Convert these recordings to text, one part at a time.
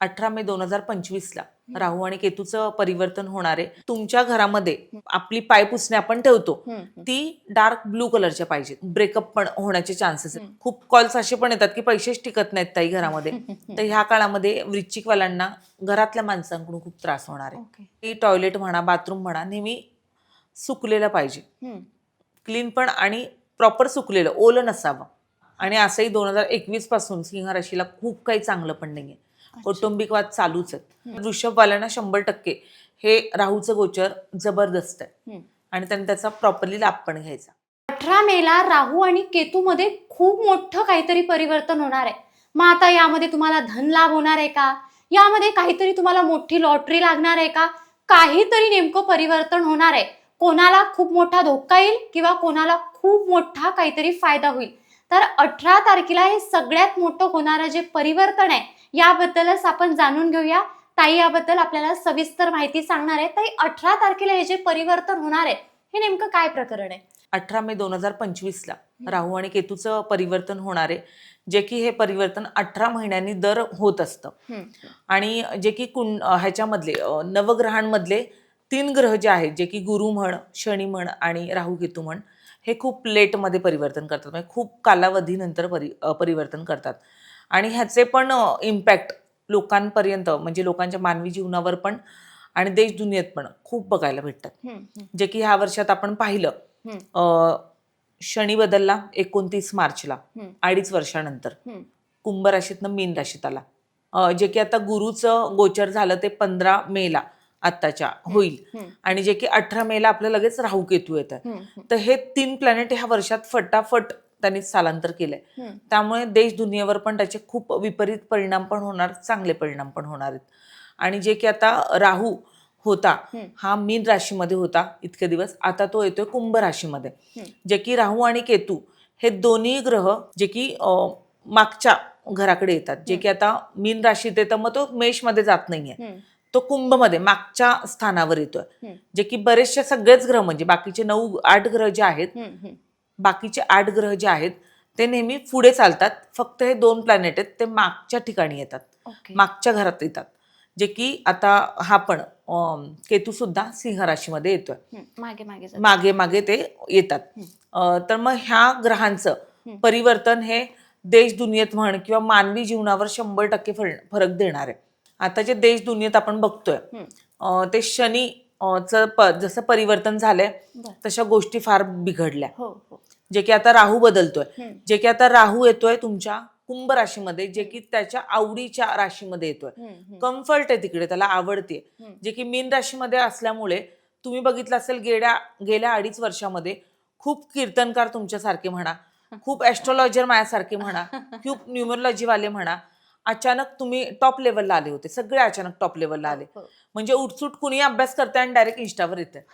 अठरा मे दोन हजार पंचवीस ला राहू आणि केतूचं परिवर्तन होणार आहे. तुमच्या घरामध्ये आपली पायपुसणे आपण ठेवतो ती डार्क ब्लू कलरच्या पाहिजेत. ब्रेकअप पण होण्याचे चान्सेस आहेत. खूप कॉल्स असे पण येतात की पैसेच टिकत नाहीत ताई घरामध्ये. तर ह्या काळामध्ये वृश्चिकवाल्यांना घरातल्या माणसांकडून खूप त्रास होणार आहे. ती टॉयलेट म्हणा बाथरूम म्हणा नेहमी सुकलेलं पाहिजे. क्लीन पण आणि प्रॉपर सुकलेलं ओलं नसावं. आणि असंही दोन हजार एकवीसपासून सिंह राशीला खूप काही चांगलं पण नाहीये. कौटुंबिक वाद चालूच आहेत. वृषभवाल्यांना शंभर टक्के हे राहूचं गोचर जबरदस्त आहे. आणि त्यांनी त्याचा प्रॉपरली लाभ पण घ्यायचा. अठरा मेला राहू आणि केतू मध्ये खूप मोठं काहीतरी परिवर्तन होणार आहे. मग आता यामध्ये तुम्हाला धन लाभ होणार आहे का? यामध्ये काहीतरी तुम्हाला मोठी लॉटरी लागणार आहे का? काहीतरी नेमकं परिवर्तन होणार आहे. कोणाला खूप मोठा धोका येईल किंवा कोणाला खूप मोठा काहीतरी फायदा होईल. तर अठरा तारखेला हे सगळ्यात मोठं होणारं जे परिवर्तन आहे याबद्दलच आपण जाणून घेऊया. ताई याबद्दल आपल्याला सविस्तर माहिती सांगणार आहे. ताई अठरा तारखेला हे जे परिवर्तन होणार आहे हे नेमकं काय प्रकरण आहे? अठरा मे दोन हजार पंचवीस ला राहू आणि केतूचं परिवर्तन होणार आहे. जे की हे परिवर्तन अठरा महिन्यांनी दर होत असतं. आणि जे की कुं अं, ह्याच्यामधले नवग्रहांमधले तीन ग्रह जे आहेत जे की गुरु म्हण शनी म्हण आणि राहू केतू म्हण हे खूप लेटमध्ये परिवर्तन करतात. म्हणजे खूप कालावधीनंतर परि परिवर्तन करतात. आणि ह्याचे पण इम्पॅक्ट लोकांपर्यंत म्हणजे लोकांच्या मानवी जीवनावर पण आणि देश दुनियेत पण खूप बघायला भेटतात. जे की ह्या वर्षात आपण पाहिलं शनी बदलला एकोणतीस मार्चला अडीच वर्षानंतर. कुंभ राशीतनं मीन राशीत आला. जे की आता गुरुचं गोचर झालं ते पंधरा मेला आत्ताच्या होईल. आणि जे की अठरा मेला आपलं लगेच राहू केतू येत. आहे तर हे तीन प्लॅनेट ह्या वर्षात फटाफट त्यांनी स्थलांतर केलंय. त्यामुळे देश दुनियेवर पण त्याचे खूप विपरीत परिणाम पण होणार चांगले परिणाम पण होणार आहेत. आणि जे की आता राहू होता हा मीन राशीमध्ये होता इतके दिवस. आता तो येतोय कुंभ राशीमध्ये. जे की राहू आणि केतू हे दोन्ही ग्रह जे की मागच्या घराकडे येतात. जे की आता मीन राशीत येतं मग तो मेषमध्ये जात नाहीये. तो कुंभमध्ये मागच्या स्थानावर येतोय. जे की बरेचसे सगळेच ग्रह म्हणजे बाकीचे नऊ आठ ग्रह जे आहेत बाकीचे आठ ग्रह जे आहेत ते नेहमी पुढे चालतात. फक्त हे दोन प्लॅनेट आहेत ते मागच्या ठिकाणी येतात. मागच्या घरात येतात. जे की आता हा पण केतू सुद्धा सिंह राशीमध्ये येतोय. मागे मागे. मागे मागे ते येतात. तर मग ह्या ग्रहांचं परिवर्तन हे देश दुनियेत म्हण किंवा मानवी जीवनावर शंभर टक्के फर- फरक देणार आहे. आता जे देश दुनियेत आपण बघतोय ते शनी चं जसं परिवर्तन झालंय. तशा गोष्टी फार बिघडल्या. हो हो. जे की आता राहू बदलतोय. जे की आता राहू येतोय तुमच्या कुंभ राशीमध्ये जे की त्याच्या आवडीच्या राशीमध्ये येतोय. कम्फर्ट आहे तिकडे त्याला आवडते. जे की मीन राशीमध्ये असल्यामुळे तुम्ही बघितलं असेल गेल्या गेल्या अडीच वर्षामध्ये खूप कीर्तनकार तुमच्यासारखे म्हणा खूप ऍस्ट्रॉलॉजर माझ्यासारखे म्हणा खूप न्यूमरोलॉजीवाले म्हणा अचानक तुम्ही टॉप लेवलला आले होते. सगळे अचानक टॉप लेवलला आले. हो. म्हणजे उठसूट कुणी अभ्यास करते आणि डायरेक्ट इन्स्टावर येते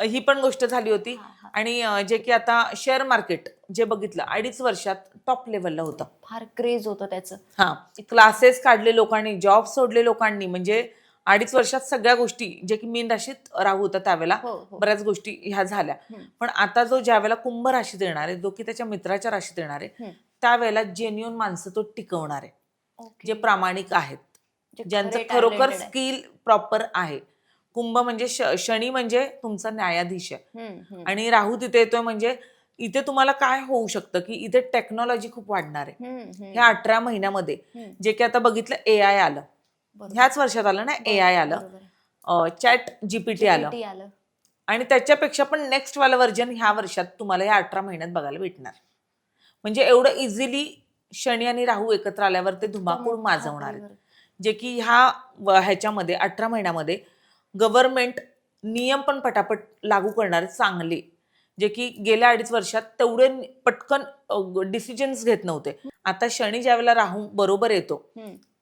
ही पण गोष्ट झाली होती. आणि जे की आता शेअर मार्केट जे बघितलं अडीच वर्षात टॉप लेवलला होतं फार क्रेज होतं त्याचं हा क्लासेस काढले लोकांनी जॉब सोडले लोकांनी म्हणजे अडीच वर्षात सगळ्या गोष्टी जे की मीन राशीत राहू होता त्यावेळेला हो हो बऱ्याच गोष्टी ह्या झाल्या. पण आता जो ज्या वेळेला कुंभ राशीत येणार आहे जो की त्याच्या मित्राच्या राशीत येणार आहे. त्यावेळेला जेन्युन माणसं तो टिकवणार आहे. जे प्रामाणिक आहेत ज्यांचं खरे खरोखर. स्किल प्रॉपर आहे कुंभ म्हणजे शनी म्हणजे तुमचा न्यायाधीश आहे. आणि राहू तिथे येतोय म्हणजे इथे तुम्हाला काय होऊ शकतं की इथे टेक्नॉलॉजी खूप वाढणार आहे. ह्या अठरा महिन्यामध्ये. जे की आता बघितलं ए आय आलं. ह्याच वर्षात आलं ना ए आय आलं. चॅट जीपीटी आलं आणि त्याच्यापेक्षा पण नेक्स्ट वाला व्हर्जन ह्या वर्षात तुम्हाला या अठरा महिन्यात बघायला भेटणार म्हणजे एवढं इझिली शनी आणि राहू एकत्र आल्यावर ते धुमाकूळ माजवणार. जे की ह्या ह्याच्यामध्ये अठरा महिन्यामध्ये गव्हर्नमेंट नियम पण पटापट लागू करणारे चांगले जे की गेल्या अडीच वर्षात तेवढे पटकन डिसिजन्स घेत नव्हते. आता शनी ज्यावेळेला राहू बरोबर येतो.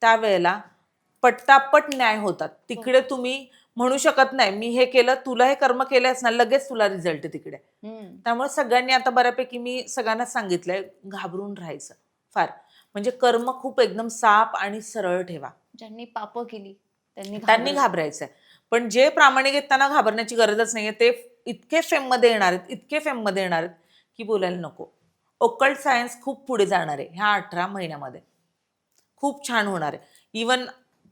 त्यावेळेला पट्टापट न्याय होतात. तिकडे तुम्ही म्हणू शकत नाही मी हे केलं तुला हे कर्म केलंयस ना लगेच तुला रिझल्ट तिकडे. त्यामुळे सगळ्यांनी आता बऱ्यापैकी मी सगळ्यांना सांगितलंय घाबरून राहायचं फार. म्हणजे कर्म खूप एकदम साप आणि सरळ ठेवा. ज्यांनी पाप केली त्यांनी त्यांनी. घाबरायचंय. पण जे प्रामाणिक आहेत त्यांना घाबरण्याची गरजच नाहीये. ते इतके फेममध्ये येणार आहेत इतके फेममध्ये येणार आहेत की बोलायला नको. ओकल्ट सायन्स खूप पुढे जाणार आहे ह्या अठरा महिन्यामध्ये. खूप छान होणार आहे. इवन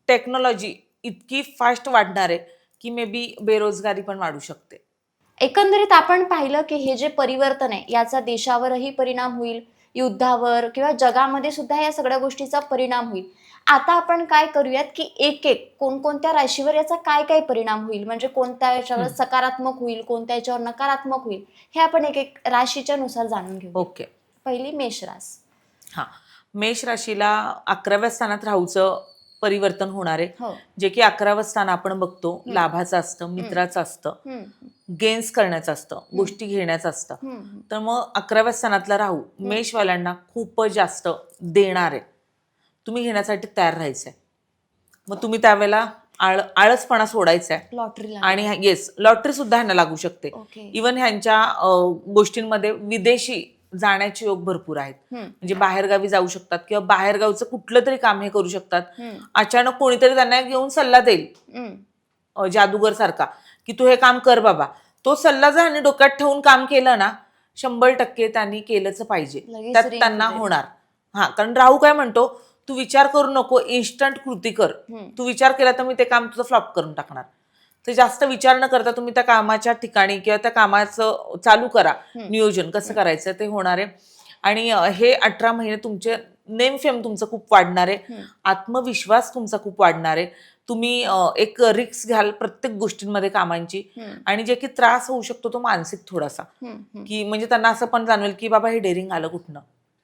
टेक्नॉलॉजी इतकी फास्ट वाढणार आहे की मे बी बेरोजगारी पण वाढू शकते. एकंदरीत आपण पाहिलं की हे जे परिवर्तन आहे याचा देशावरही परिणाम होईल. युद्धावर किंवा जगामध्ये सुद्धा या सगळ्या गोष्टीचा परिणाम होईल. आता आपण काय करूयात की एक एक कोणकोणत्या राशीवर याचा काय काय परिणाम होईल? म्हणजे कोणत्या याच्यावर. सकारात्मक होईल कोणत्या याच्यावर नकारात्मक होईल? हे आपण एक एक राशीच्या नुसार जाणून घेऊ ओके. पहिली मेष रास हा. मेष राशीला अकराव्या स्थानात राहूचं परिवर्तन होणार आहे. हो. जे की अकरावं स्थान आपण बघतो. लाभाचं असतं मित्राचं असतं गेन्स करण्याचं असतं गोष्टी घेण्याचं असतं. तर मग अकराव्या स्थानातला राहू मेषवाल्यांना खूपच जास्त देणार आहे. तुम्ही घेण्यासाठी तयार राहायचंय. मग तुम्ही त्यावेळेला आळ आळसपणा सोडायचा आहे लॉटरीला आणि येस लॉटरी सुद्धा ह्यांना लागू शकते. ओके इवन ह्यांच्या अं, गोष्टींमध्ये विदेशी जाण्याचे योग भरपूर आहेत. हम्म, म्हणजे बाहेरगावी जाऊ शकतात किंवा बाहेरगावचं कुठलं तरी काम हे करू शकतात. हम्म, अचानक कोणीतरी त्यांना घेऊन सल्ला देईल. हम्म. अ, जादूगर सारखा की तू हे काम कर बाबा. तो सल्ला जर ह्यांनी डोक्यात ठेवून काम केलं ना शंभर टक्के त्यांनी केलंच पाहिजे. लगेच त्यात ring त्यांना होते. होणार. हा कारण राहू काय म्हणतो तू विचार करू नको इन्स्टंट कृती कर. तू विचार केला तर मी ते काम तुझं फ्लॉप करून टाकणार. तर जास्त विचार न करता तुम्ही त्या कामाच्या ठिकाणी किंवा त्या कामाचं चालू करा. नियोजन कसं करायचं ते होणार आहे. आणि हे अठरा महिने तुमचे नेम फेम तुमचं खूप वाढणार आहे. आत्मविश्वास तुमचा खूप वाढणार आहे. तुम्ही एक रिक्स घ्याल प्रत्येक गोष्टींमध्ये कामांची. आणि जे की त्रास होऊ शकतो तो मानसिक थोडासा. की म्हणजे त्यांना असं पण जाणवेल की बाबा हे डेअरिंग आलं कुठनं?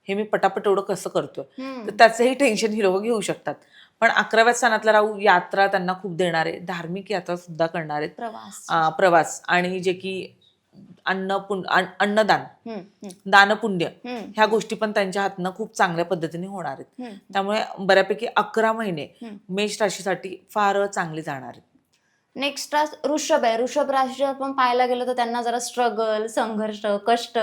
हे मी पटापट एवढं कसं करतोय. तर त्याचंही टेन्शन ही लोक घेऊ शकतात. पण अकराव्या स्थानातला राहू यात्रा त्यांना खूप देणार आहे धार्मिक यात्रा सुद्धा करणार आहेत प्रवास प्रवास. आणि जे की अन्न अन्नदान दानपुण्य ह्या गोष्टी पण त्यांच्या हातनं खूप चांगल्या पद्धतीने होणार आहेत. त्यामुळे बऱ्यापैकी अकरा महिने. मेष राशीसाठी फार चांगले जाणार आहेत. नेक्स्ट ऋषभ आहे. ऋषभ राशी आपण पाहायला गेलं तर त्यांना जरा स्ट्रगल संघर्ष कष्ट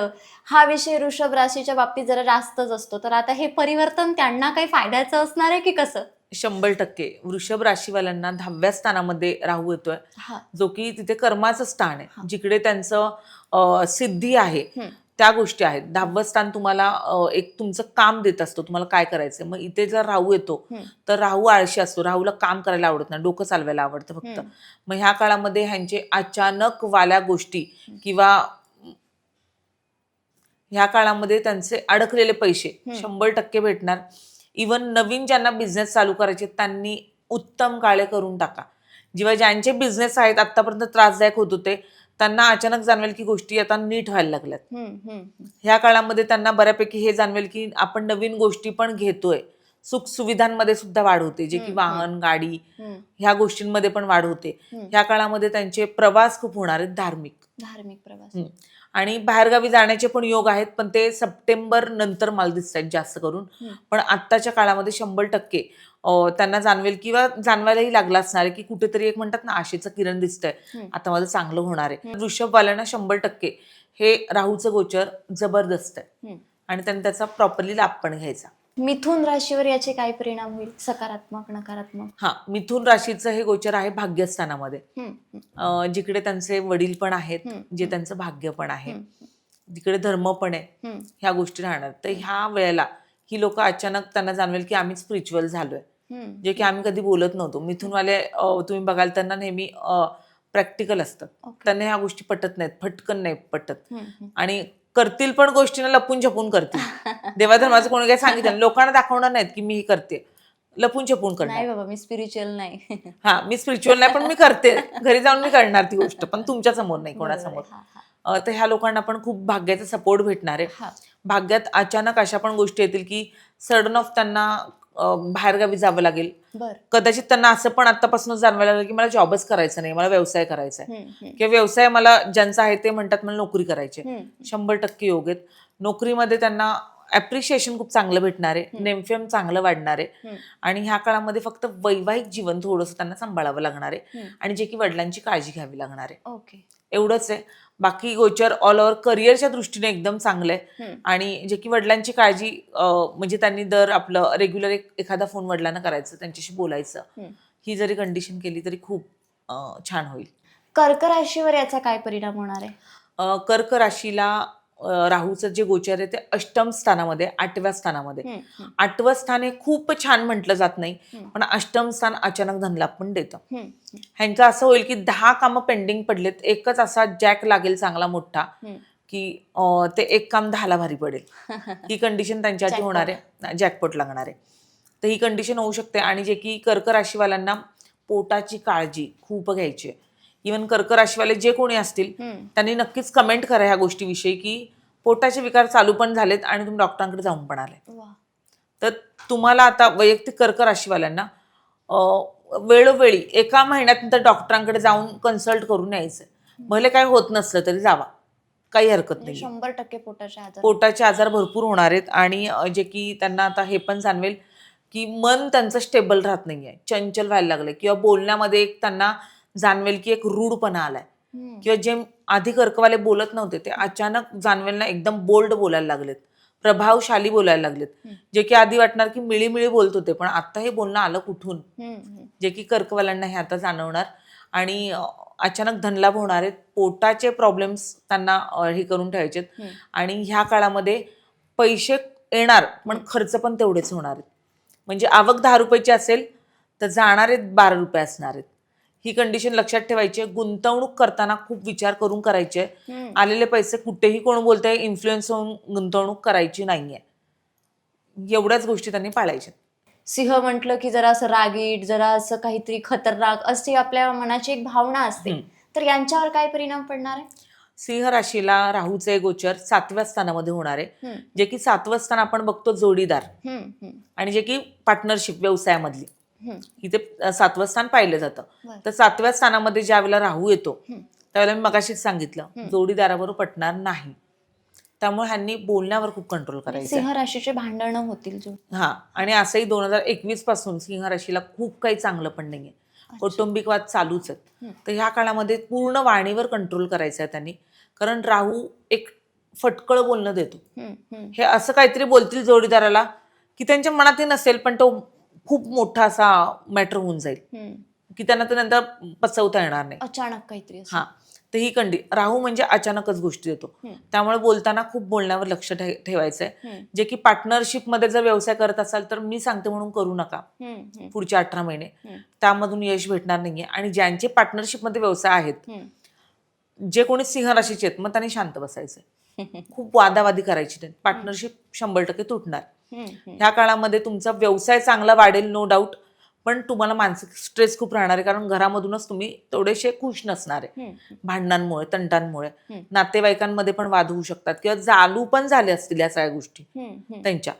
हा विषय ऋषभ राशीच्या बाबतीत जरा जास्तच असतो. तर आता हे परिवर्तन त्यांना काही फायद्याचं असणार आहे की कसं? शंभर टक्के. वृषभ राशीवाल्यांना दहाव्या स्थानामध्ये राहू येतोय. जो की तिथे कर्माचं स्थान. आहे. जिकडे त्यांचं सिद्धी आहे. त्या गोष्टी आहेत. दहावं स्थान तुम्हाला एक तुमचं काम देत असतो. तुम्हाला काय करायचं मग इथे जर राहू येतो. तर राहू आळशी असतो. राहूला काम करायला आवडत नाही. डोकं चालवायला आवडतं फक्त. मग ह्या काळामध्ये ह्यांचे अचानक वाल्या गोष्टी किंवा ह्या काळामध्ये त्यांचे अडकलेले पैसे. शंभर टक्के भेटणार. इवन नवीन ज्यांना बिझनेस चालू करायचे त्यांनी उत्तम काळे करून टाका. जेव्हा ज्यांचे बिझनेस आहेत आतापर्यंत त्रासदायक होत होते त्यांना अचानक जाणवेल की गोष्टी आता नीट व्हायला लागल्यात. ह्या काळामध्ये त्यांना बऱ्यापैकी हे जाणवेल की आपण नवीन गोष्टी पण घेतोय सुख सुविधांमध्ये सुद्धा वाढ होते जे की वाहन गाडी. ह्या गोष्टींमध्ये पण वाढ होते. ह्या काळामध्ये त्यांचे प्रवास खूप होणार आहेत धार्मिक धार्मिक प्रवास. आणि बाहेरगावी जाण्याचे पण योग आहेत पण ते सप्टेंबर नंतर मला दिसत आहेत जास्त करून. पण आत्ताच्या काळामध्ये शंभर टक्के त्यांना जाणवेल किंवा जाणवायलाही लागला असणार आहे की कुठेतरी एक म्हणतात ना आशेचं किरण दिसतंय. आता माझं चांगलं होणार आहे. वृषभवाल्यांना शंभर टक्के हे राहूचं गोचर जबरदस्त आहे. आणि त्यांनी त्याचा प्रॉपरली लाभ पण घ्यायचा. मिथुन राशीवर याचे काय परिणाम होईल? सकारात्मक नकारात्मक? हा मिथुन राशीचं हे गोचर आहे भाग्यस्थानामध्ये. जिकडे त्यांचे वडील पण आहेत. जे त्यांचं भाग्य पण आहे. जिकडे धर्म पण आहे. ह्या गोष्टी राहणार. तर ह्या वेळेला ही लोक अचानक त्यांना जाणवेल की आम्ही स्पिरिच्युअल झालोय. जे की आम्ही कधी बोलत नव्हतो. मिथूनवाले तुम्ही बघाल त्यांना नेहमी प्रॅक्टिकल असतात. त्यांना ह्या गोष्टी पटत नाहीत फटकन नाही पटत. आणि करतील पण गोष्टींना लपून छपून करतील. देवाधर्माचं कोणी काही सांगितलं. लोकांना दाखवणार नाहीत की मी ही करते. लपून छपून नाही करणार बाबा मी स्पिरिच्युअल नाही. हा मी स्पिरिच्युअल नाही पण मी करते. घरी जाऊन मी करणार ती गोष्ट पण तुमच्यासमोर नाही कोणासमोर. तर ह्या लोकांना पण खूप भाग्याचा सपोर्ट भेटणार आहे. भाग्यात अचानक अशा पण गोष्टी येतील की सडन ऑफ त्यांना बाहेरगावी जावं लागेल. कदाचित त्यांना असं पण आतापासूनच जाणवायला लागलं की मला जॉबच करायचा नाही मला व्यवसाय करायचा आहे. किंवा व्यवसाय मला ज्यांचा आहे ते म्हणतात मला नोकरी करायची. शंभर टक्के योग आहेत. नोकरीमध्ये त्यांना ऍप्रिशिएशन खूप चांगलं भेटणार आहे. नेमफेम चांगलं वाढणार आहे. आणि ह्या काळामध्ये फक्त वैवाहिक जीवन थोडंसं त्यांना सांभाळावं लागणार आहे. आणि जे की वडिलांची काळजी घ्यावी लागणार आहे. ओके. एवढंच आहे. बाकी गोचर ऑल ओव्हर करिअरच्या दृष्टीने एकदम चांगलं आहे. आणि जे की वडिलांची काळजी म्हणजे त्यांनी दर आपलं रेग्युलर एक एखादा फोन वडिलांना करायचं त्यांच्याशी बोलायचं. ही जरी कंडिशन केली तरी खूप छान होईल कर्क राशीवर याचा काय परिणाम होणार आहे कर्क राशीला राहूचं जे गोचर आहे ते अष्टम स्थानामध्ये आठव्या स्थानामध्ये. आठवं स्थान हे खूप छान म्हटलं जात नाही. पण अष्टम स्थान अचानक धनलाभ पण देतं. ह्यांचं असं होईल की दहा कामं पेंडिंग पडलेत एकच असा जॅक लागेल चांगला मोठा. की ते एक काम दहाला भारी पडेल. ही कंडिशन त्यांच्यासाठी. होणार आहे. जॅकपॉट लागणार आहे. तर ही कंडिशन होऊ शकते आणि जे की कर्क राशीवाल्यांना पोटाची काळजी खूप घ्यायची आहे. इवन कर्क राशीवाले जे कोणी असतील. त्यांनी नक्कीच कमेंट करा ह्या गोष्टीविषयी की पोटाचे विकार चालू पण झालेत आणि तुम्ही डॉक्टरांकडे जाऊन पण आले. तर तुम्हाला आता वैयक्तिक कर्क राशीवाल्यांना वेळोवेळी एका महिन्यात डॉक्टरांकडे जाऊन कन्सल्ट करून यायचं भले काही होत नसलं तरी जावा. काही हरकत म्हणजे नाही शंभर टक्के पोटाचे आजार. पोटाचे आजार भरपूर होणार आहेत आणि जे की त्यांना आता हे पण जाणवेल की मन त्यांचं स्टेबल राहत नाहीये. चंचल व्हायला लागले किंवा बोलण्यामध्ये एक त्यांना जाणवेल की एक रूढपणा आलाय. किंवा जे आधी कर्कवाले बोलत नव्हते ते अचानक जाणवेल ना एकदम बोल्ड बोलायला लागलेत. प्रभावशाली बोलायला लागलेत. जे की आधी वाटणार की मिळीमिळी बोलत होते पण आता हे बोलणं आलं कुठून. जे की कर्कवाल्यांना हे आता जाणवणार. आणि अचानक धनलाभ होणार आहेत. पोटाचे प्रॉब्लेम्स त्यांना हे करून ठेवायचे. आणि ह्या काळामध्ये पैसे येणार पण खर्च पण तेवढेच होणार आहेत. म्हणजे आवक दहा रुपयाची असेल तर जाणारे बारा रुपये असणार आहेत. ही कंडिशन लक्षात ठेवायची आहे. गुंतवणूक करताना खूप विचार करून करायची आहे. हम्म. आलेले पैसे कुठेही कोण बोलतंय इन्फ्लुएन्स होऊन गुंतवणूक करायची नाहीये. एवढ्याच गोष्टी त्यांनी पाळायच्या सिंह म्हटलं की जरा असं रागीट जरा असं काहीतरी खतरनाक अशी आपल्या मनाची एक भावना असते. हम्म. तर यांच्यावर काय परिणाम पडणार आहे? सिंह राशीला राहूचे गोचर सातव्या स्थानामध्ये होणार आहे. हम्म, जे की सातवं स्थान आपण बघतो जोडीदार. हम्म, हम्म, आणि जे की पार्टनरशिप व्यवसायामधली. इथे सातवं स्थान पाहिलं जातं. तर सातव्या स्थानामध्ये ज्या वेळेला राहू येतो. त्यावेळेला मी मगाशीच सांगितलं. जोडीदाराबरोबर पटणार नाही त्यामुळे ह्यांनी बोलण्यावर खूप कंट्रोल करायचं आहे. सिंह राशीचे भांडणं होतील हा आणि असंही दोन हजार एकवीसपासून सिंह राशीला खूप काही चांगलं पण नाहीये कौटुंबिक वाद चालूच आहेत. तर ह्या काळामध्ये पूर्ण वाणीवर कंट्रोल करायचा आहे त्यांनी कारण राहू एक फटकळ बोलणं देतो हे असं काहीतरी बोलतील जोडीदाराला की त्यांच्या मनातही नसेल पण तो खूप मोठा असा मॅटर होऊन जाईल. की त्यांना ते नंतर पचवता येणार नाही अचानक काहीतरी. हा तर ही कंडी राहू म्हणजे अचानकच गोष्टी देतो. त्यामुळे बोलताना खूप बोलण्यावर लक्ष ठे- ठेवायचं आहे हम्म, जे की पार्टनरशिपमध्ये जर व्यवसाय करत असाल तर मी सांगते म्हणून करू नका हम्म, हम्म, पुढचे अठरा महिने. त्यामधून यश भेटणार नाहीये आणि ज्यांचे पार्टनरशिपमध्ये व्यवसाय आहेत. जे कोणी सिंह राशीचे आहेत मग त्यांनी शांत बसायचं खूप वादावादी करायची नाही पार्टनरशिप शंभर टक्के तुटणार. ह्या काळामध्ये तुमचा व्यवसाय चांगला वाढेल नो डाऊट पण तुम्हाला मानसिक स्ट्रेस खूप राहणार आहे कारण घरामधूनच तुम्ही थोडेसे खुश नसणार आहे भांडणांमुळे तंटांमुळे. नातेवाईकांमध्ये पण वाद होऊ शकतात किंवा चालू पण झाले असतील या सगळ्या गोष्टी. त्यांच्या.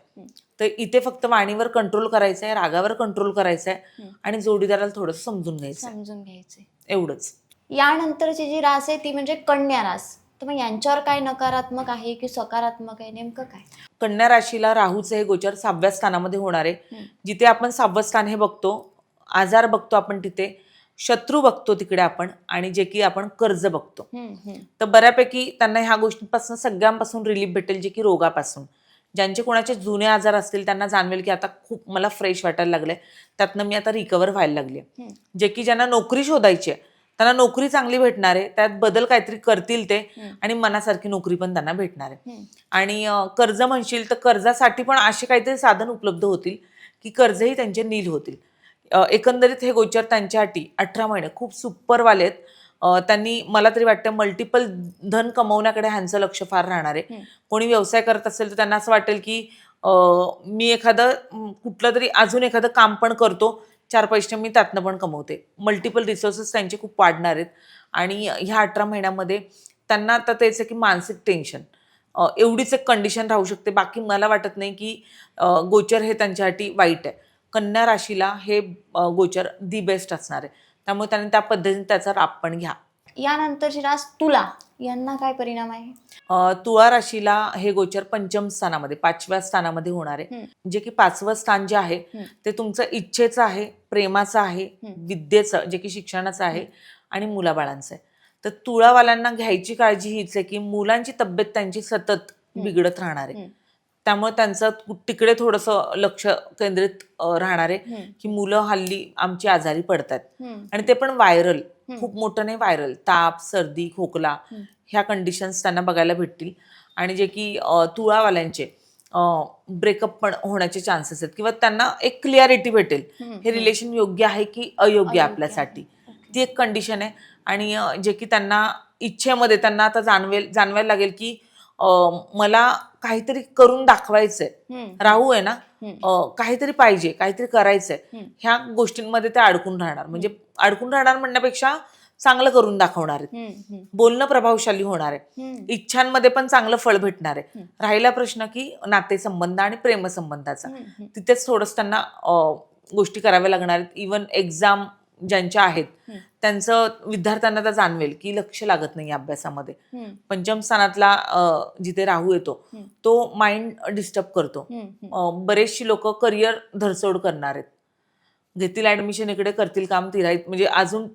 तर इथे फक्त वाणीवर कंट्रोल करायचं आहे रागावर कंट्रोल करायचं आहे. आणि जोडीदाराला थोडंसं समजून घ्यायचं. समजून घ्यायचे एवढंच यानंतरची जी रास आहे ती म्हणजे कन्या रास तर मग यांच्यावर काय नकारात्मक आहे की सकारात्मक आहे? नेमकं काय? कन्या राशीला राहूचे हे गोचर सहाव्या स्थानामध्ये होणार आहे. जिथे आपण सहावं स्थान हे बघतो आजार बघतो आपण तिथे शत्रू बघतो तिकडे आपण आणि जे की आपण कर्ज बघतो. तर बऱ्यापैकी त्यांना ह्या गोष्टींपासून सगळ्यांपासून रिलीफ भेटेल जे की रोगापासून. ज्यांचे कोणाचे जुने आजार असतील त्यांना जाणवेल की आता खूप मला फ्रेश वाटायला लागलंय. त्यातनं मी आता रिकवर व्हायला लागली. जे की ज्यांना नोकरी शोधायची आहे त्यांना नोकरी चांगली भेटणार आहे त्यात बदल काहीतरी करतील ते. आणि मनासारखी नोकरी पण त्यांना भेटणार आहे. आणि कर्ज म्हणशील तर कर्जासाठी पण असे काहीतरी साधन उपलब्ध होतील की कर्जही त्यांचे नील होतील एकंदरीत हे गोचर त्यांच्यासाठी अठरा महिने खूप सुपरवाले आहेत त्यांनी मला तरी वाटतं मल्टिपल धन कमवण्याकडे ह्यांचं लक्ष फार राहणार आहे. कोणी व्यवसाय करत असेल तर त्यांना असं वाटेल की मी एखादं कुठलं तरी अजून एखादं काम पण करतो चार पैसे मी त्यातनं पण कमवते. मल्टिपल रिसोर्सेस त्यांचे खूप वाढणार आहेत. आणि ह्या अठरा महिन्यामध्ये त्यांना आता तेच आहे की मानसिक टेन्शन एवढीच एक कंडिशन राहू शकते. बाकी मला वाटत नाही की गोचर हे त्यांच्यासाठी वाईट आहे. कन्या राशीला हे गोचर दी बेस्ट असणार आहे. त्यामुळे त्यांनी त्या पद्धतीने त्याचा राब पण घ्या. यानंतरची रास तुला यांना काय परिणाम आहे अ, तुळा राशीला हे गोचर पंचम स्थानामध्ये पाचव्या स्थानामध्ये होणार आहे हम्म. जे की पाचवं स्थान जे आहे हम्म. ते तुमचं इच्छेचं आहे प्रेमाचं आहे हम्म. विद्येचं जे की शिक्षणाचं आहे आणि मुलाबाळांचं आहे तर तुळावाल्यांना घ्यायची काळजी हीच आहे की मुलांची तब्येत त्यांची सतत बिघडत राहणार आहे. त्यामुळे त्यांचं तिकडे थोडंसं लक्ष केंद्रित अ, राहणार आहे हम्म, की मुलं हल्ली आमची आजारी पडतात हम्म, आणि ते पण व्हायरल. खूप मोठं नाही व्हायरल ताप सर्दी खोकला. ह्या कंडिशन्स त्यांना बघायला भेटतील. आणि जे की तुळावाल्यांचे ब्रेकअप पण होण्याचे चान्सेस आहेत. किंवा त्यांना एक क्लिअरिटी भेटेल. हे रिलेशन योग्य आहे की अयोग्य. आपल्यासाठी? ती एक कंडिशन आहे. आणि जे की त्यांना इच्छेमध्ये त्यांना आता जाणवेल जाणवायला लागेल की मला काहीतरी करून दाखवायचंय. राहू आहे ना? काहीतरी पाहिजे काहीतरी करायचंय. ह्या गोष्टींमध्ये ते अडकून राहणार. म्हणजे अडकून राहणार म्हणण्यापेक्षा चांगलं करून दाखवणार आहेत. बोलणं प्रभावशाली होणार आहे. इच्छांमध्ये पण चांगलं फळ भेटणार आहे. राहिला प्रश्न की नातेसंबंध आणि प्रेमसंबंधाचा. तिथेच थोडंसं त्यांना गोष्टी कराव्या लागणार आहेत. इवन एक्झाम ज्यांच्या आहेत. त्यांचं विद्यार्थ्यांना तर जाणवेल की लक्ष लागत नाही अभ्यासामध्ये. पंचम स्थानातला जिथे राहू येतो. तो माइंड डिस्टर्ब करतो. बरेचशी लोक करिअर धरसोड करणार आहेत. घेतील ऍडमिशन इकडे करतील काम तिराईत म्हणजे अजून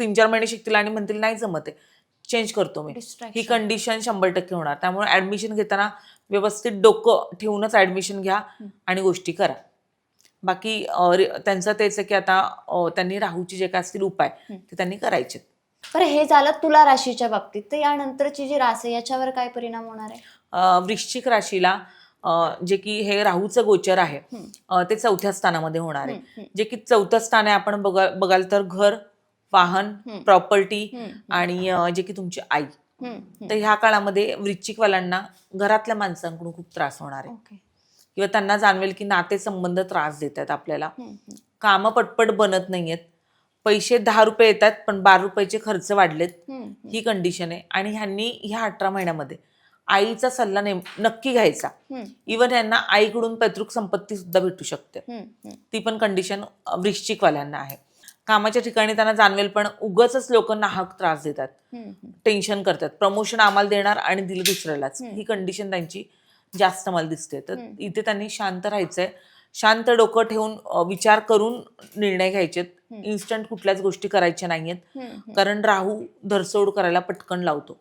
तीन चार महिने शिकतील आणि म्हणतील नाही जमत चेंज करतो मी. ही. कंडिशन शंभर टक्के होणार. त्यामुळे ऍडमिशन घेताना व्यवस्थित डोकं ठेवूनच ऍडमिशन घ्या आणि गोष्टी करा. बाकी त्यांचं तेच आहे की आता त्यांनी राहूचे जे काय असतील उपाय ते त्यांनी करायचे बरं हे झालं तुला राशीच्या बाबतीत. तर यानंतरची जी रास आहे याच्यावर काय परिणाम होणार आहे? वृश्चिक राशीला जे की हे राहूचं गोचर आहे ते चौथ्या स्थानामध्ये होणार आहे. जे की चौथं स्थान आहे आपण बघा बघाल तर घर वाहन. प्रॉपर्टी आणि जे की तुमची आई. तर ह्या काळामध्ये वृश्चिकवाल्यांना घरातल्या माणसांकडून खूप त्रास होणार आहे. किंवा त्यांना जाणवेल की नातेसंबंध त्रास देतात आपल्याला. हम्म, हम्म. कामं पटपट बनत नाहीयेत पैसे दहा रुपये येतात पण बारा रुपयाचे खर्च वाढलेत. ही कंडिशन आहे. आणि ह्यांनी ह्या अठरा महिन्यामध्ये आईचा सल्ला नेम नक्की घ्यायचा. इवन यांना आईकडून पैतृक संपत्ती सुद्धा भेटू शकते. ती पण कंडिशन वृश्चिकवाल्यांना आहे. कामाच्या ठिकाणी त्यांना जाणवेल पण उगच लोक नाहक त्रास देतात. टेन्शन करतात. प्रमोशन आम्हाला देणार आणि दिलं दुसऱ्यालाच. ही कंडिशन त्यांची जास्त मला दिसते तर. इथे त्यांनी शांत राहायचंय. शांत डोकं ठेवून विचार करून निर्णय घ्यायचेत. इन्स्टंट कुठल्याच गोष्टी करायच्या नाहीयेत. कारण राहू धरसोड करायला पटकन लावतो.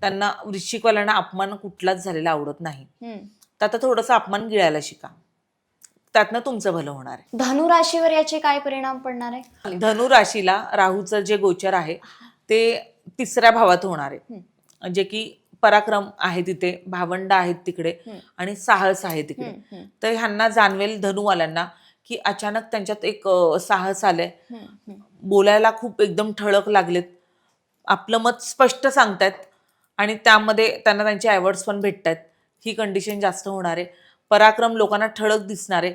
त्यांना वृश्चिकवाल्यांना अपमान कुठलाच झालेला आवडत नाही. तर आता थोडंसं अपमान गिळायला शिका. त्यातनं तुमचं भलं होणार आहे. धनु राशीवर याचे काय परिणाम पडणार आहे? धनु राशीला राहूचं जे गोचर आहे ते तिसऱ्या भावात होणार आहे. जे की पराक्रम आहे तिथे भावंड आहेत तिकडे. आणि साहस आहे तिकडे. तर ह्यांना जाणवेल धनुवाल्यांना की अचानक त्यांच्यात एक साहस आलंय. बोलायला खूप एकदम ठळक लागलेत. आपलं मत स्पष्ट सांगतायत आणि त्यामध्ये त्यांना त्यांचे अवॉर्ड्स पण भेटत आहेत ही कंडिशन जास्त होणार. आहे पराक्रम लोकांना ठळक दिसणार. आहे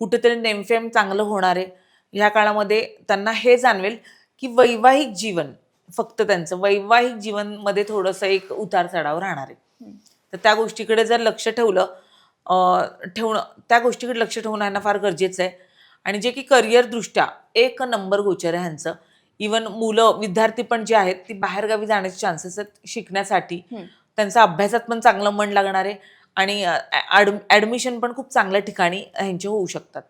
कुठेतरी नेमफेम चांगलं होणार. आहे ह्या काळामध्ये त्यांना हे जाणवेल की वैवाहिक जीवन फक्त त्यांचं. वैवाहिक जीवनमध्ये थोडंसं एक उतार चढाव राहणार आहे. तर त्या गोष्टीकडे जर लक्ष ठेवलं ठेवणं त्या गोष्टीकडे लक्ष ठेवणं यांना फार गरजेचं आहे. आणि जे की करिअर दृष्ट्या एक नंबर गोचर आहे ह्यांचं. इवन मुलं विद्यार्थी पण जे आहेत ती बाहेरगावी जाण्याचे चान्सेस आहेत शिकण्यासाठी. त्यांचं अभ्यासात पण चांगलं मन लागणार आहे. आणि ॲडमिशन पण खूप चांगल्या ठिकाणी ह्यांचे होऊ शकतात.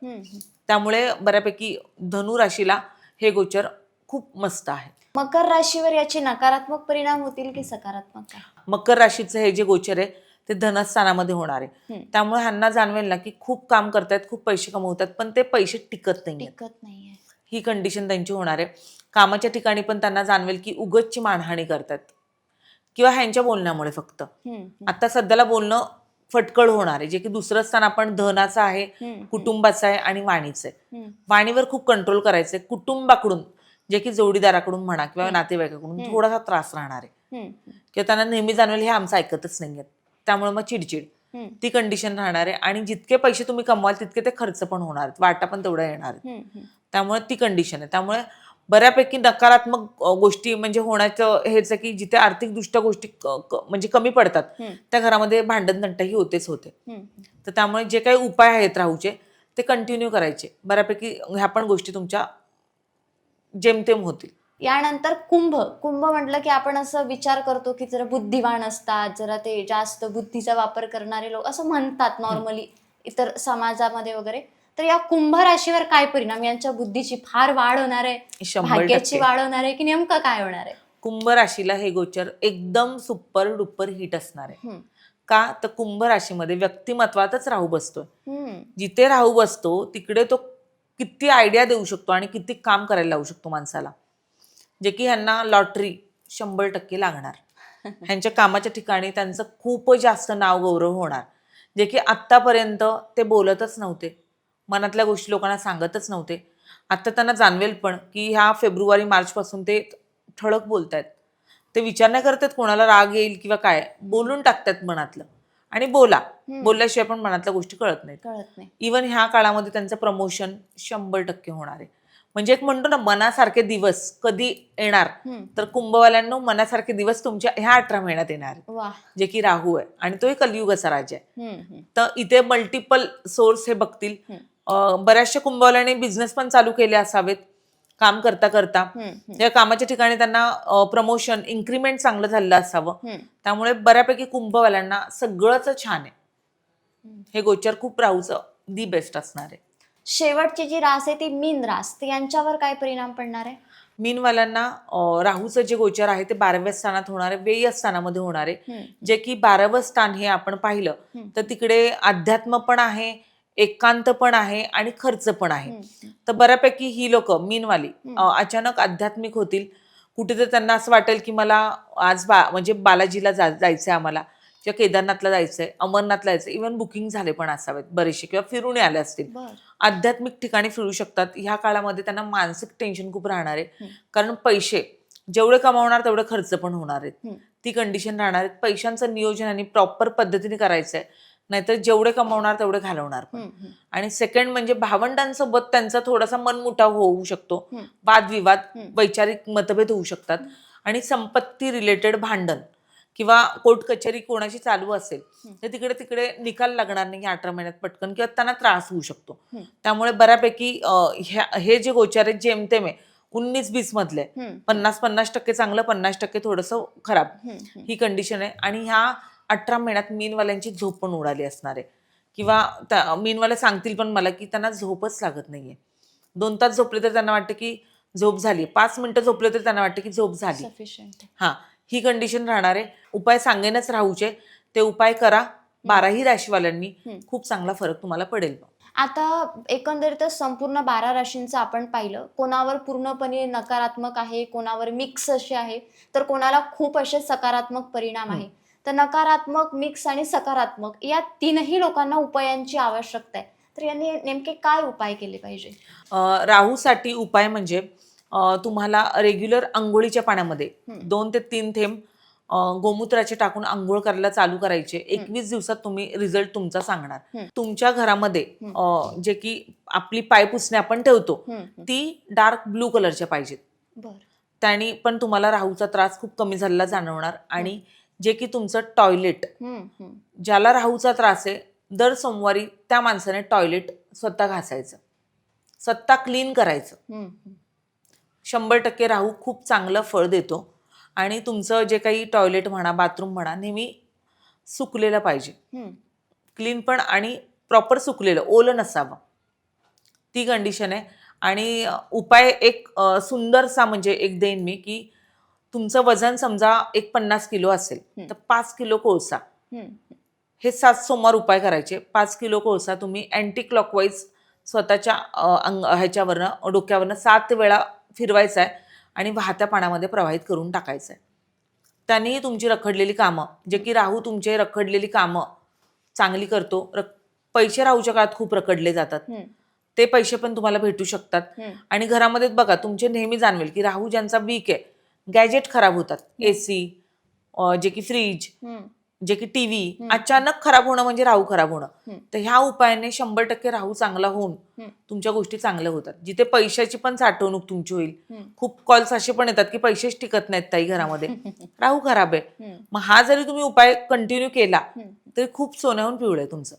त्यामुळे बऱ्यापैकी धनु राशीला हे गोचर खूप मस्त आहे. मकर राशीवर याचे नकारात्मक परिणाम होतील की सकारात्मक काय? मकर राशीचं हे जे गोचर आहे ते धनस्थानामध्ये होणार आहे. हम्म. त्यामुळे ह्यांना जाणवेल ना की खूप काम करतायत खूप पैसे कमवतात पण ते पैसे टिकत नाही टिकत नाहीये ही कंडिशन त्यांची होणार आहे. कामाच्या ठिकाणी पण त्यांना जाणवेल की उगतची मानहानी करतात किंवा ह्यांच्या बोलण्यामुळे फक्त. हम्म, हम्म. आता सध्याला बोलणं फटकळ होणार आहे. जे की दुसरं स्थान आपण धनाचं आहे हम्म, कुटुंबाचं आहे आणि वाणीचं आहे. हम्म. वाणीवर खूप कंट्रोल करायचंय. कुटुंबाकडून जे की जोडीदाराकडून म्हणा किंवा नातेवाईकाकडून. थोडासा त्रास राहणार आहे. किंवा त्यांना नेहमी जाणवेल हे आमचं ऐकतच नाहीयेत त्यामुळे मग चिडचिड ती कंडिशन राहणार आहे आणि जितके पैसे तुम्ही कमवाल तितके ते खर्च पण होणार आहेत वाटा पण तेवढा येणार. त्यामुळे ती कंडिशन आहे त्यामुळे बऱ्यापैकी नकारात्मक गोष्टी म्हणजे होण्याचं हेच आहे की जिथे आर्थिकदृष्ट्या गोष्टी म्हणजे कमी पडतात. त्या घरामध्ये भांडण तंटही होतेच होते. तर त्यामुळे जे काही उपाय आहेत राहूचे ते कंटिन्यू करायचे बऱ्यापैकी ह्या पण गोष्टी तुमच्या जेमतेम होतील. यानंतर कुंभ कुंभ म्हटलं की आपण असं विचार करतो की जरा बुद्धिवान असतात जरा ते जास्त बुद्धीचा वापर करणारे लोक असं म्हणतात नॉर्मली इतर समाजामध्ये वगैरे. तर या कुंभ राशीवर काय परिणाम? यांच्या बुद्धीची फार वाढ होणार आहे भाग्याची वाढ होणार आहे की नेमकं काय होणार आहे? कुंभ राशीला हे गोचर एकदम सुपर डुपर हिट असणार आहे. का? तर कुंभ राशीमध्ये व्यक्तिमत्वातच राहू बसतोय. जिथे राहू बसतो तिकडे तो किती आयडिया देऊ शकतो आणि किती काम करायला लावू शकतो माणसाला. जे की ह्यांना लॉटरी शंभर टक्के लागणार. ह्यांच्या कामाच्या ठिकाणी त्यांचं खूप जास्त नाव गौरव होणार. जे की आत्तापर्यंत ते बोलतच नव्हते. मनातल्या गोष्टी लोकांना सांगतच नव्हते. आता त्यांना जाणवेल पण की ह्या फेब्रुवारी मार्चपासून ते ठळक बोलतायत. ते विचार नाही करतात कोणाला राग येईल किंवा काय. बोलून टाकतात मनातलं. आणि बोला. बोलल्याशिवाय पण मनातल्या गोष्टी कळत नाहीत. कळत नाही. इवन ह्या काळामध्ये त्यांचं प्रमोशन शंभर टक्के होणार आहे. म्हणजे एक म्हणतो ना मनासारखे दिवस कधी येणार. तर कुंभवाल्यांनो मनासारखे दिवस तुमच्या ह्या अठरा महिन्यात येणार जे की राहू आहे. आणि तो एक कलियुगाचा राजा आहे. तर इथे मल्टिपल सोर्स हे बघतील. बऱ्याचशा कुंभवाल्यांनी बिझनेस पण चालू केले असावेत. काम करता करता. या कामाच्या ठिकाणी त्यांना प्रमोशन इन्क्रीमेंट चांगलं झालं असावं. त्यामुळे बऱ्यापैकी कुंभवाल्यांना सगळंच छान आहे. हे गोचर खूप राहूचं दी बेस्ट असणार आहे शेवटची जी रास आहे ती मीन रास ती यांच्यावर काय परिणाम पडणार आहे मीनवाल्यांना राहूचं जे गोचर आहे ते बाराव्या स्थानात होणार आहे वेय स्थानामध्ये होणार आहे. जे की बारावं स्थान हे आपण पाहिलं. तर तिकडे अध्यात्म पण आहे एकांत पण आहे आणि खर्च पण आहे. तर बऱ्यापैकी ही लोक मीनवाली अचानक आध्यात्मिक होतील. कुठेतरी त्यांना असं वाटेल की मला आज बा म्हणजे बालाजीला जा जायचंय आम्हाला किंवा केदारनाथला जायचंय अमरनाथला जायचं इव्हन बुकिंग झाले पण असावेत बरेचसे किंवा फिरून आले असतील. आध्यात्मिक ठिकाणी फिरू शकतात. ह्या काळामध्ये त्यांना मानसिक टेन्शन खूप राहणार आहे. कारण पैसे जेवढे कमावणार तेवढे खर्च पण होणार आहेत. ती कंडिशन राहणार आहेत. पैशांचं नियोजन आणि प्रॉपर पद्धतीने करायचं आहे नाहीतर जेवढे कमावणार तेवढे घालवणार पण. आणि सेकंड म्हणजे भावंडांसोबत त्यांचा थोडासा मनमुटाव होऊ शकतो. वादविवाद. वैचारिक मतभेद होऊ शकतात आणि संपत्ती रिलेटेड भांडण किंवा कोर्ट कचेरी कोणाची चालू असेल. तर तिकडे तिकडे निकाल लागणार नाही अठरा महिन्यात पटकन किंवा त्यांना त्रास होऊ शकतो. त्यामुळे बऱ्यापैकी हे जे गोचार आहेत जेमतेम आहे उन्नीस बीस मधले. पन्नास पन्नास टक्के चांगलं पन्नास टक्के थोडंसं खराब. ही कंडिशन आहे आणि ह्या अठरा महिन्यात मीनवाल्यांची झोप पण उडाली असणार आहे. किंवा त्या मीनवाले सांगतील पण मला की त्यांना झोपच लागत नाहीये. दोन तास झोपले तर त्यांना वाटतं की झोप झाली. पाच मिनिटं झोपले तर त्यांना वाटतं की झोप झाली. हा ही कंडिशन राहणार आहे. उपाय सांगेनच राहूचे. ते उपाय करा. बाराही राशीवाल्यांनी. खूप चांगला फरक तुम्हाला पडेल. आता एकंदरीतच संपूर्ण बारा राशींचं आपण पाहिलं. कोणावर पूर्णपणे नकारात्मक आहे कोणावर मिक्स असे आहे तर कोणाला खूप असे सकारात्मक परिणाम आहे. तर नकारात्मक मिक्स आणि सकारात्मक या तीनही लोकांना उपायांची आवश्यकता आहे. तर यांनी नेमके काय उपाय केले पाहिजे? राहूसाठी उपाय म्हणजे तुम्हाला रेग्युलर आंघोळीच्या पाण्यामध्ये. दोन ते तीन थेंब गोमूत्राचे टाकून आंघोळ करायला चालू करायचे. एकवीस दिवसात तुम्ही रिझल्ट तुमचा सांगणार. तुमच्या घरामध्ये जे की आपली पाय पुसणे आपण ठेवतो. ती डार्क ब्लू कलरच्या पाहिजेत. त्याने पण तुम्हाला राहूचा त्रास खूप कमी झालेला जाणवणार आणि जे की तुमचं टॉयलेट. ज्याला राहूचा त्रास आहे दर सोमवारी त्या माणसाने टॉयलेट स्वतः घासायचं. स्वतः क्लीन करायचं. शंभर टक्के राहू खूप चांगलं फळ देतो. आणि तुमचं जे काही टॉयलेट म्हणा बाथरूम म्हणा नेहमी सुकलेलं पाहिजे. क्लीन पण आणि प्रॉपर सुकलेलं ओलं नसावं. ती कंडिशन आहे. आणि उपाय एक सुंदरसा म्हणजे एक देईन मी की तुमचं वजन समजा एक पन्नास किलो असेल. तर पाच किलो कोळसा. हे सात सोमवार उपाय करायचे पाच किलो कोळसा तुम्ही अँटी क्लॉकवाईज स्वतःच्या अंग ह्याच्यावरनं डोक्यावरनं सात वेळा फिरवायचा आहे आणि वाहत्या पाण्यामध्ये प्रवाहित करून टाकायचं आहे त्यानेही तुमची रखडलेली कामं जे की राहू तुमचे रखडलेली कामं चांगली करतो रक पैसे राहूच्या काळात खूप रखडले जातात. ते पैसे पण तुम्हाला भेटू शकतात. आणि घरामध्ये बघा तुमचे नेहमी जाणवेल की राहू ज्यांचा वीक आहे गॅजेट खराब होतात ए सी जे की फ्रीज. जे की टीव्ही. अचानक खराब होणं म्हणजे राहू खराब होणं. तर ह्या उपायाने शंभर टक्के राहू चांगला होऊन. तुमच्या गोष्टी चांगल्या होतात जिथे पैशाची पण साठवणूक तुमची होईल. खूप कॉल्स असे पण येतात की पैसेच टिकत नाहीत ताई घरामध्ये राहू खराब आहे. मग हा जरी तुम्ही उपाय कंटिन्यू केला. तरी खूप सोन्याहून पिवळं आहे तुमचं